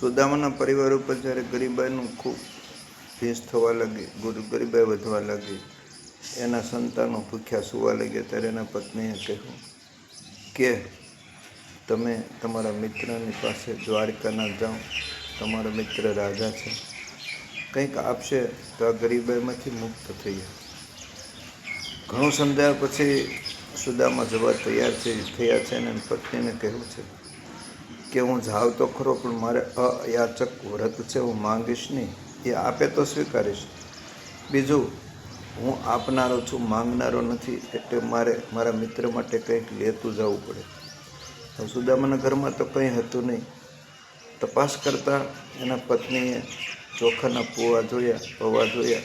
સુદામાના પરિવાર ઉપર જ્યારે ગરીબાઈનું ખૂબ ભેસ થવા લાગી, ગુરુ, ગરીબાઈ વધવા લાગી, એના સંતાનો ભૂખ્યા સુવા લાગ્યા ત્યારે એના પત્નીએ કહ્યું કે, તમે તમારા મિત્રની પાસે દ્વારકાના જાઓ. તમારો મિત્ર રાજા છે. કંઈક આપશે તો આ ગરીબાઈમાંથી મુક્ત થઈએ ઘણું સમજાયા પછી સુદામાં જવા તૈયાર છે થયા છે અને પત્નીને કહેવું છે કે હું જાઉં તો ખરો, પણ મારે અયાચક વ્રત છે, હું માંગીશ નહીં. એ આપે તો સ્વીકારીશ. બીજું, હું આપનારો છું, માંગનારો નથી, એટલે મારે મારા મિત્ર માટે કંઈક લેતું જવું પડે. સુદામાના ઘરમાં તો કંઈ હતું નહીં. તપાસ કરતાં એના પત્નીએ ચોખાના પૂવા જોયા, પૌવા જોયા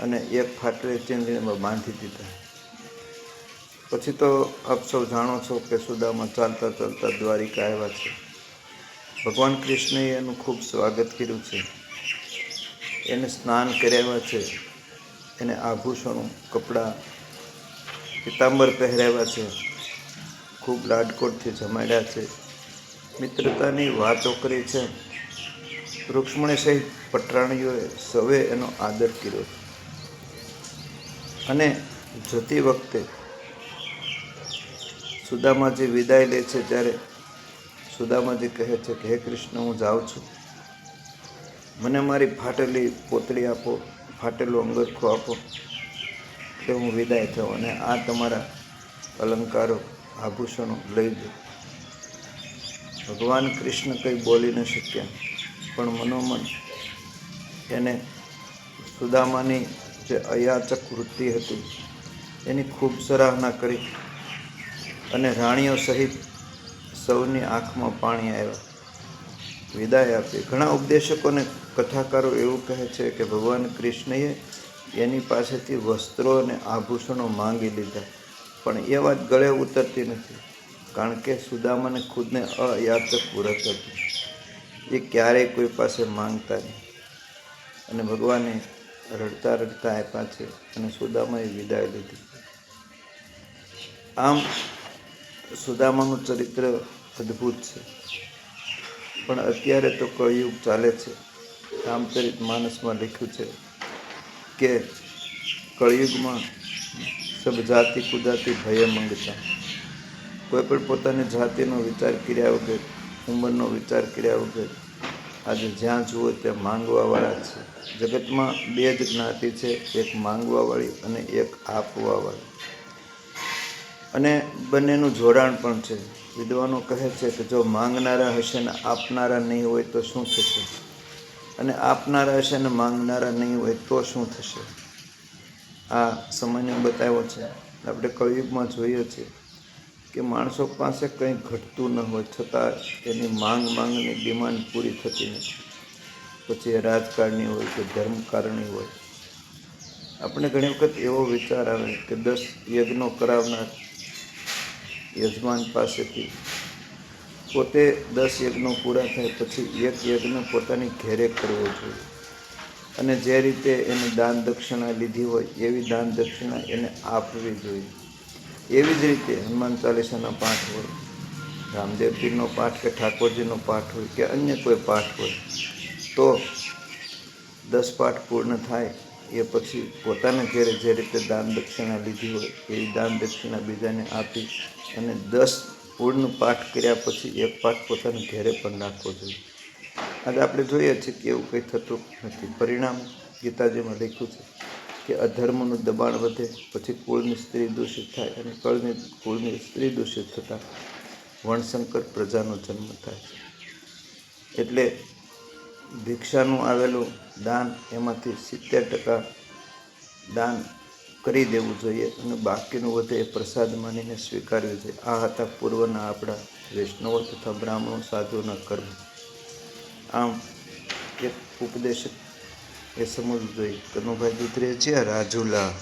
અને એક ફાટલે ચીંદડીમાં બાંધી દીધા. પછી તો આપ સૌ જાણો છો કે સુદામાં ચાલતા ચાલતા દ્વારિકા આવ્યા છે. ભગવાન કૃષ્ણએ એનું ખૂબ સ્વાગત કર્યું છે. એને સ્નાન કરાવ્યા છે. એને આભૂષણો, કપડાં પિતાંબર પહેરાવ્યા છે. ખૂબ લાડકોટથી જમાડ્યા છે. મિત્રતાની વાતો કરી છે. રૂક્ષ્મણી સહિત પટરાણીઓએ સૌએ એનો આદર કર્યો. અને જતી વખતે સુદામાજી વિદાય લે છે, ત્યારે સુદામાજી કહે છે કે, હે કૃષ્ણ, હું જાઉં છું. મને મારી ફાટેલી પોતળી આપો, ફાટેલું અંગરખું આપો કે હું વિદાય થયો અને આ તમારા અલંકારો, આભૂષણો લઈ દો ભગવાન કૃષ્ણ કંઈ બોલી ન શક્યા, પણ મનોમન એને સુદામાની જે અયાચક વૃત્તિ હતી, એની ખૂબ સરાહના કરી અને રાણીઓ સહિત સૌની આંખમાં પાણી આવ્યા. વિદાય આપી. ઘણા ઉપદેશકોને કથાકારો એવું કહે છે કે ભગવાન કૃષ્ણએ એની પાસેથી વસ્ત્રો અને આભૂષણો માંગી લીધા. પણ એ વાત ગળે ઉતરતી નથી, કારણ કે સુદામાને ખુદને અયાચક વ્રત હતું. એ ક્યારેય કોઈ પાસે માંગતા નહીં. અને ભગવાને રડતા રડતા આપ્યા છે અને સુદામાએ વિદાય લીધી. આમ સુદામાનું ચરિત્ર અદ્ભુત છે. પણ અત્યારે તો કળિયુગ ચાલે છે? રામચરિત માનસમાં લખ્યું છે કે કળિયુગમાં સબ જાતિ કુદાતી ભય મંગતા. કોઈ પણ પોતાની જાતિનો વિચાર કર્યા વગર, ઉંમરનો વિચાર કર્યા વગર, આજે જ્યાં જુઓ ત્યાં માંગવાવાળા છે. જગતમાં બે જ જ્ઞાતિ છે, એક માંગવાવાળી અને એક આપવાવાળી. અને બંનેનું જોડાણ પણ છે. વિદ્વાનો કહે છે કે જો માંગનારા હશે ને આપનારા નહીં હોય તો શું થશે? અને આપનારા હશે ને માંગનારા નહીં હોય તો શું થશે? આ સમયને બતાવ્યો છે. આપણે કળિયુગમાં જોઈએ છીએ કે માણસો પાસે કંઈ ઘટતું ન હોય, છતાં એની માંગ માંગની ડિમાન્ડ પૂરી થતી નથી. પછી એ રાજકારણી હોય કે ધર્મકારણી હોય. આપણે ઘણી વખત એવો વિચાર આવે કે દસ યજ્ઞો કરાવનાર યજમાન પાસેથી. પોતે દસ યજ્ઞો પૂરા થાય પછી એક યજ્ઞ પોતાની ઘેરે કરવો જોઈએ. અને જે રીતે એને દાન દક્ષિણા લીધી હોય, એવી દાન દક્ષિણા એને આપવી જોઈએ. એવી જ રીતે હનુમાન ચાલીસાના પાઠ હોય, રામદેવજીનો પાઠ કે ઠાકોરજીનો પાઠ હોય કે અન્ય કોઈ પાઠ હોય, તો દસ પાઠ પૂર્ણ થાય એ પછી પોતાના ઘેરે જે રીતે દાન દક્ષિણા લીધી હોય એવી દાન દક્ષિણા બીજાને આપી અને દસ પૂર્ણ પાઠ કર્યા પછી એક પાઠ પોતાના ઘેરે પણ રાખવો જોઈએ. આજે આપણે જોઈએ છીએ કે એવું કંઈ થતું નથી. પરિણામ ગીતાજીમાં લખ્યું છે કે અધર્મનું દબાણ વધે, પછી કુળની સ્ત્રી દૂષિત થાય અને કળની, કુળની સ્ત્રી દૂષિત થતાં વણશંકર પ્રજાનો જન્મ થાય છે. એટલે ભિક્ષાનું આવેલું દાન એમાંથી સિત્તેર ટકા દાન કરી દેવું જોઈએ અને બાકીનું વધે એ પ્રસાદ માનીને સ્વીકારવું જોઈએ. આ હતા પૂર્વના આપણા વૈષ્ણવો તથા બ્રાહ્મણો સાધુના કર્મ. આમ એક ઉપદેશક એ સમજવું જોઈએ. કનુભાઈ દુધરેજિયા રાજુલા.